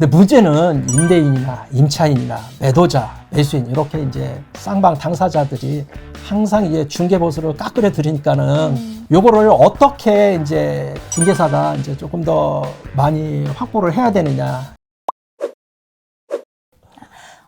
근데 문제는 임대인이나 임차인이나 매도자, 매수인 이렇게 이제 쌍방 당사자들이 항상 이제 중개 보수를 깎으려 들으니까는 요거를 어떻게 이제 중개사가 이제 조금 더 많이 확보를 해야 되느냐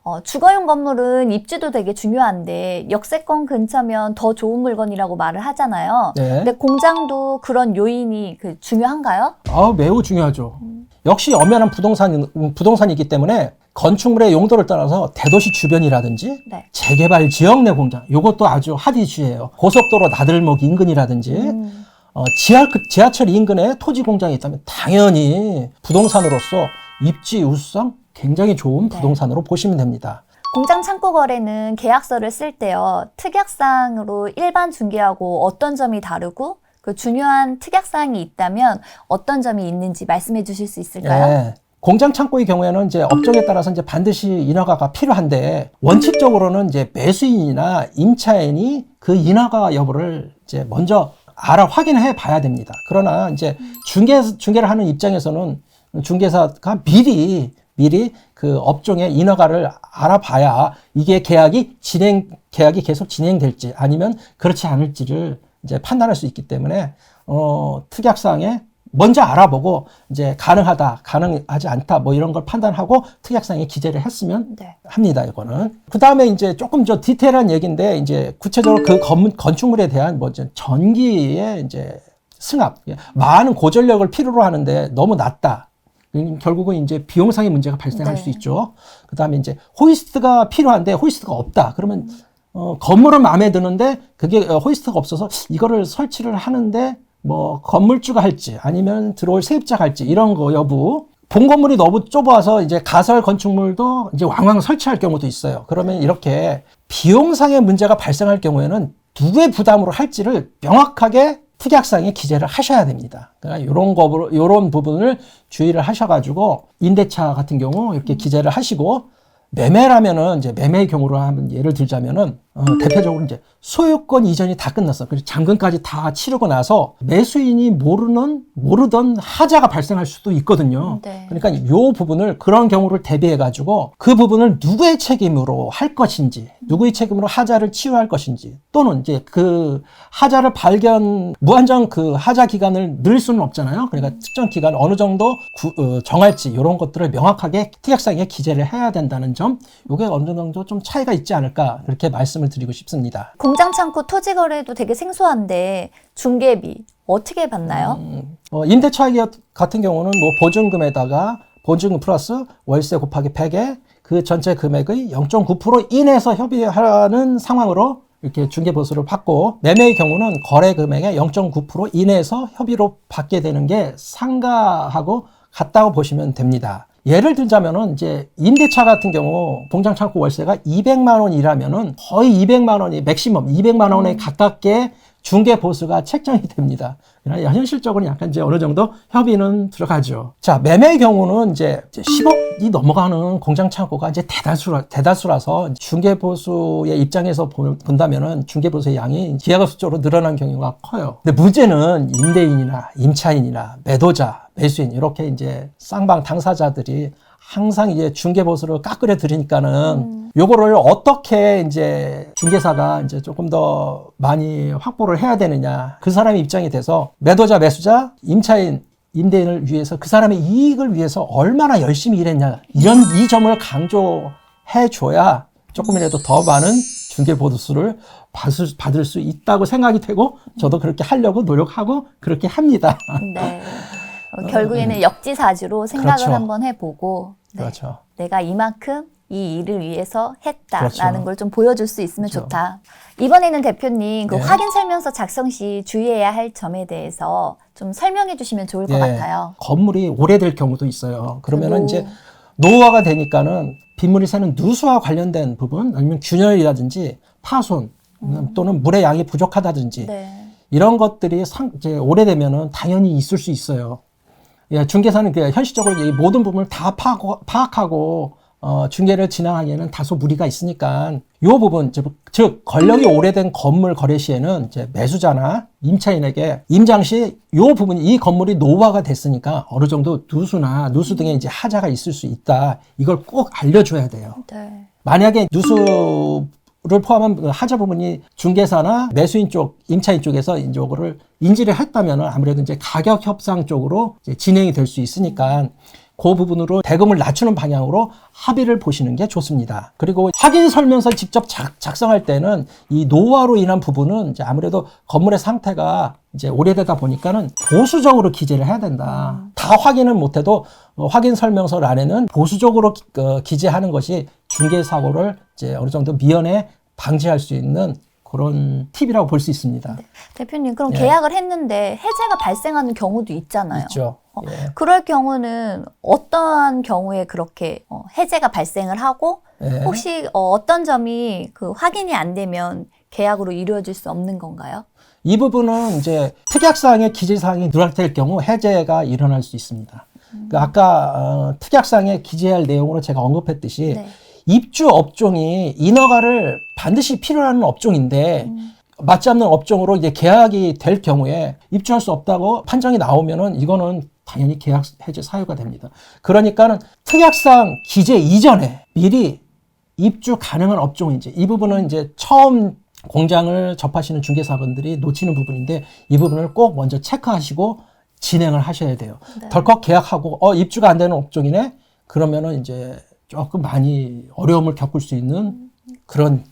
어, 주거용 건물은 입지도 되게 중요한데 역세권 근처면 더 좋은 물건이라고 말을 하잖아요. 네. 근데 공장도 그런 요인이 그 중요한가요? 아, 매우 중요하죠. 역시 엄연한 부동산, 부동산이기 때문에 건축물의 용도를 떠나서 대도시 주변이라든지 네. 재개발 지역 내 공장, 이것도 아주 핫 이슈예요. 고속도로 나들목 인근이라든지 음, 어, 지하, 지하철 인근에 토지 공장이 있다면 당연히 부동산으로서 입지 우수성 굉장히 좋은 네. 부동산으로 보시면 됩니다. 공장 창고 거래는 계약서를 쓸 때요. 특약사항으로 일반 중개하고 어떤 점이 다르고 그 중요한 특약사항이 있다면 어떤 점이 있는지 말씀해 주실 수 있을까요? 예. 공장 창고의 경우에는 이제 업종에 따라서 이제 반드시 인허가가 필요한데 원칙적으로는 이제 매수인이나 임차인이 그 인허가 여부를 이제 먼저 알아 확인해 봐야 됩니다. 그러나 이제 중개 중개를 하는 입장에서는 중개사가 미리 미리 그 업종의 인허가를 알아봐야 이게 계약이 진행 계약이 계속 진행될지 아니면 그렇지 않을지를 이제 판단할 수 있기 때문에 어 특약사항에 먼저 알아보고 이제 가능하다, 가능하지 않다 뭐 이런 걸 판단하고 특약상에 기재를 했으면 네. 합니다. 이거는 그 다음에 이제 조금 저 디테일한 얘기인데 이제 구체적으로 그 건물 건축물에 대한 뭐 전기의 이제 승합, 예, 많은 고전력을 필요로 하는데 너무 낮다. 음, 결국은 이제 비용상의 문제가 발생할 네. 수 있죠. 그 다음에 이제 호이스트가 필요한데 호이스트가 없다. 그러면 어, 건물은 마음에 드는데 그게 어, 호이스트가 없어서 이거를 설치를 하는데 뭐 건물주가 할지 아니면 들어올 세입자가 할지 이런 거 여부 본 건물이 너무 좁아서 이제 가설 건축물도 이제 왕왕 설치할 경우도 있어요. 그러면 이렇게 비용상의 문제가 발생할 경우에는 누구의 부담으로 할지를 명확하게 특약상에 기재를 하셔야 됩니다. 그러니까 이런 거, 이런 부분을 주의를 하셔가지고 임대차 같은 경우 이렇게 기재를 하시고 매매라면은 이제 매매의 경우로 한번 예를 들자면은 어, 대표적으로 이제 소유권 이전이 다 끝났어. 그리고 잔금까지 다 치르고 나서 매수인이 모르는 모르던 하자가 발생할 수도 있거든요. 네. 그러니까 이 부분을 그런 경우를 대비해 가지고 그 부분을 누구의 책임으로 할 것인지, 누구의 책임으로 하자를 치유할 것인지, 또는 이제 그 하자를 발견 무한정 그 하자 기간을 늘 수는 없잖아요. 그러니까 특정 기간 어느 정도 구- 어, 정할지 이런 것들을 명확하게 특약상에 기재를 해야 된다는 점, 이게 어느 정도 좀 차이가 있지 않을까 그렇게 말씀을 드리고 싶습니다. 공장 창고 토지 거래도 되게 생소한데 중개비 어떻게 받나요? 어, 임대차 같은 경우는 뭐 보증금에다가 보증금 플러스 월세 곱하기 100에 그 전체 금액의 0.9% 이내에서 협의하는 상황으로 이렇게 중개 보수를 받고 매매의 경우는 거래 금액의 0.9% 이내에서 협의로 받게 되는 게 상가하고 같다고 보시면 됩니다. 예를 들자면은 이제 임대차 같은 경우 공장 창고 월세가 200만 원이라면은 거의 200만 원이 맥시멈 200만 원에 가깝게 중개 보수가 책정이 됩니다. 그러나 현실적으로 약간 이제 어느 정도 협의는 들어가죠. 자, 매매의 경우는 이제 10억이 넘어가는 공장 창고가 이제 대다수라, 대다수라서 중개 보수의 입장에서 보- 본다면은 중개 보수의 양이 기하급수적으로 늘어난 경우가 커요. 근데 문제는 임대인이나 임차인이나 매도자, 매수인 이렇게 이제 쌍방 당사자들이 항상 이제 중개 보수를 깎으려 들으니까는 요거를 어떻게 이제 중개사가 이제 조금 더 많이 확보를 해야 되느냐 그 사람의 입장이 돼서 매도자 매수자 임차인 임대인을 위해서 그 사람의 이익을 위해서 얼마나 열심히 일했냐 이런 이 점을 강조해 줘야 조금이라도 더 많은 중개 보수를 받을, 받을 수 있다고 생각이 되고 저도 그렇게 하려고 노력하고 그렇게 합니다. 네. 어, 결국에는 역지사지로 생각을 그렇죠. 한번 해보고 네. 그렇죠. 내가 이만큼 이 일을 위해서 했다라는 그렇죠. 걸 좀 보여줄 수 있으면 그렇죠. 좋다. 이번에는 대표님 그 네. 확인 설명서 작성 시 주의해야 할 점에 대해서 좀 설명해 주시면 좋을 것 예, 같아요. 건물이 오래될 경우도 있어요. 그러면은 오. 이제 노후화가 되니까는 빗물이 새는 누수와 관련된 부분 아니면 균열이라든지 파손 또는 물의 양이 부족하다든지 음. 네. 이런 것들이 상, 이제 오래되면은 당연히 있을 수 있어요. 예, 중개사는 그 현실적으로 이 모든 부분을 다 파악하고, 파악하고 어, 중개를 진행하기에는 다소 무리가 있으니까 이 부분 즉, 즉 권력이 오래된 건물 거래 시에는 이제 매수자나 임차인에게 임장 시 이 부분이 이 건물이 노후화가 됐으니까 어느 정도 누수나 누수 등의 이제 하자가 있을 수 있다 이걸 꼭 알려줘야 돼요. 네. 만약에 누수 를 포함한 그 하자 부분이 중개사나 매수인 쪽, 임차인 쪽에서 이거를 인지를 했다면 아무래도 이제 가격 협상 쪽으로 진행이 될 수 있으니까 그 부분으로 대금을 낮추는 방향으로 합의를 보시는 게 좋습니다. 그리고 확인 설명서 직접 작, 작성할 때는 이 노화로 인한 부분은 이제 아무래도 건물의 상태가 이제 오래되다 보니까는 보수적으로 기재를 해야 된다. 다 확인을 못해도 어, 확인 설명서 안에는 보수적으로 기, 어, 기재하는 것이 중개 사고를 이제 어느 정도 미연에 방지할 수 있는 그런 팁이라고 볼 수 있습니다. 대표님, 그럼 예. 계약을 했는데 해제가 발생하는 경우도 있잖아요. 있죠. 어, 예. 그럴 경우는 어떠한 경우에 그렇게 어, 해제가 발생을 하고 예. 혹시 어, 떤 점이 그 확인이 안 되면 계약으로 이루어질 수 없는 건가요? 이 부분은 이제 특약사항의 기재사항이 누락될 경우 해제가 일어날 수 있습니다. 그 아까 어, 특약사항에 기재할 내용으로 제가 언급했듯이 네. 입주 업종이 인허가를 반드시 필요로 하는 업종인데 음. 맞지 않는 업종으로 이제 계약이 될 경우에 입주할 수 없다고 판정이 나오면은 이거는 당연히 계약 해제 사유가 됩니다. 그러니까는 특약상 기재 이전에 미리 입주 가능한 업종인지 이 부분은 이제 처음 공장을 접하시는 중개사분들이 놓치는 부분인데 이 부분을 꼭 먼저 체크하시고 진행을 하셔야 돼요. 네. 덜컥 계약하고 어 입주가 안 되는 업종이네 그러면은 이제 조금 많이 어려움을 겪을 수 있는 그런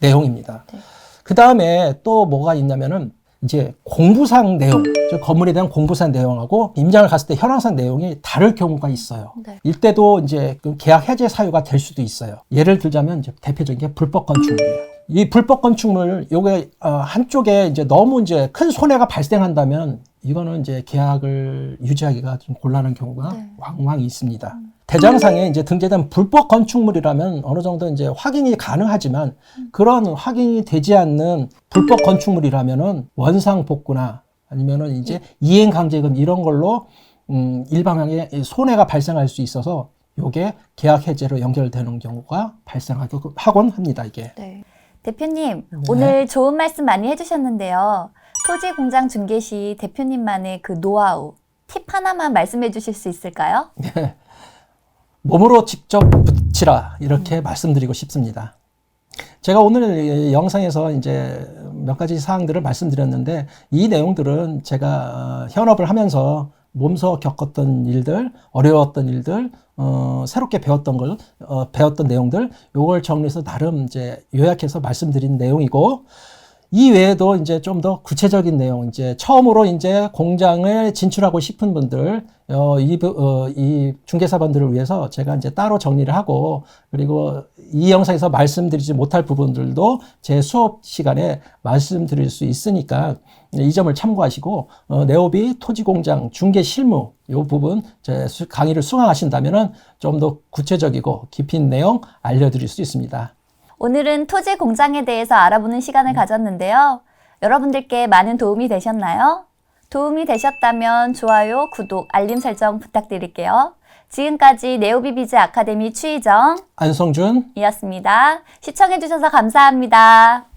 내용입니다. 네. 그 다음에 또 뭐가 있냐면은 이제 공부상 내용, 즉 건물에 대한 공부상 내용하고 임장을 갔을 때 현황상 내용이 다를 경우가 있어요. 네. 이때도 이제 그 계약 해제 사유가 될 수도 있어요. 예를 들자면 이제 대표적인 게 불법 건축물이에요. 이 불법 건축물 요게 어, 한쪽에 이제 너무 이제 큰 손해가 발생한다면 이거는 이제 계약을 유지하기가 좀 곤란한 경우가 네. 왕왕 있습니다. 대장상에 이제 등재된 불법 건축물이라면 어느 정도 이제 확인이 가능하지만 그런 확인이 되지 않는 불법 건축물이라면은 원상 복구나 아니면은 이제 이행 강제금 이런 걸로 음, 일방향에 손해가 발생할 수 있어서 요게 계약 해제로 연결되는 경우가 발생하곤 합니다, 이게. 네. 대표님, 네. 오늘 좋은 말씀 많이 해주셨는데요. 토지 공장 중개 시 대표님만의 그 노하우, 팁 하나만 말씀해 주실 수 있을까요? 몸으로 직접 붙이라 이렇게 말씀드리고 싶습니다. 제가 오늘 이 영상에서 이제 몇 가지 사항들을 말씀드렸는데 이 내용들은 제가 어, 현업을 하면서 몸소 겪었던 일들, 어려웠던 일들, 어, 새롭게 배웠던 걸, 어, 배웠던 내용들, 요걸 정리해서 나름 이제 요약해서 말씀드린 내용이고, 이 외에도 이제 좀 더 구체적인 내용, 이제 처음으로 이제 공장을 진출하고 싶은 분들, 어, 이, 부- 어, 이 중개사분들을 위해서 제가 이제 따로 정리를 하고, 그리고 이 영상에서 말씀드리지 못할 부분들도 제 수업 시간에 말씀드릴 수 있으니까 이 점을 참고하시고, 어, 네오비 토지공장 중개 실무, 요 부분 제 수- 강의를 수강하신다면은 좀 더 구체적이고 깊이 내용 알려드릴 수 있습니다. 오늘은 토지 공장에 대해서 알아보는 시간을 가졌는데요. 여러분들께 많은 도움이 되셨나요? 도움이 되셨다면 좋아요, 구독, 알림 설정 부탁드릴게요. 지금까지 네오비비즈 아카데미 추희정이었습니다. 안성준 시청해주셔서 감사합니다.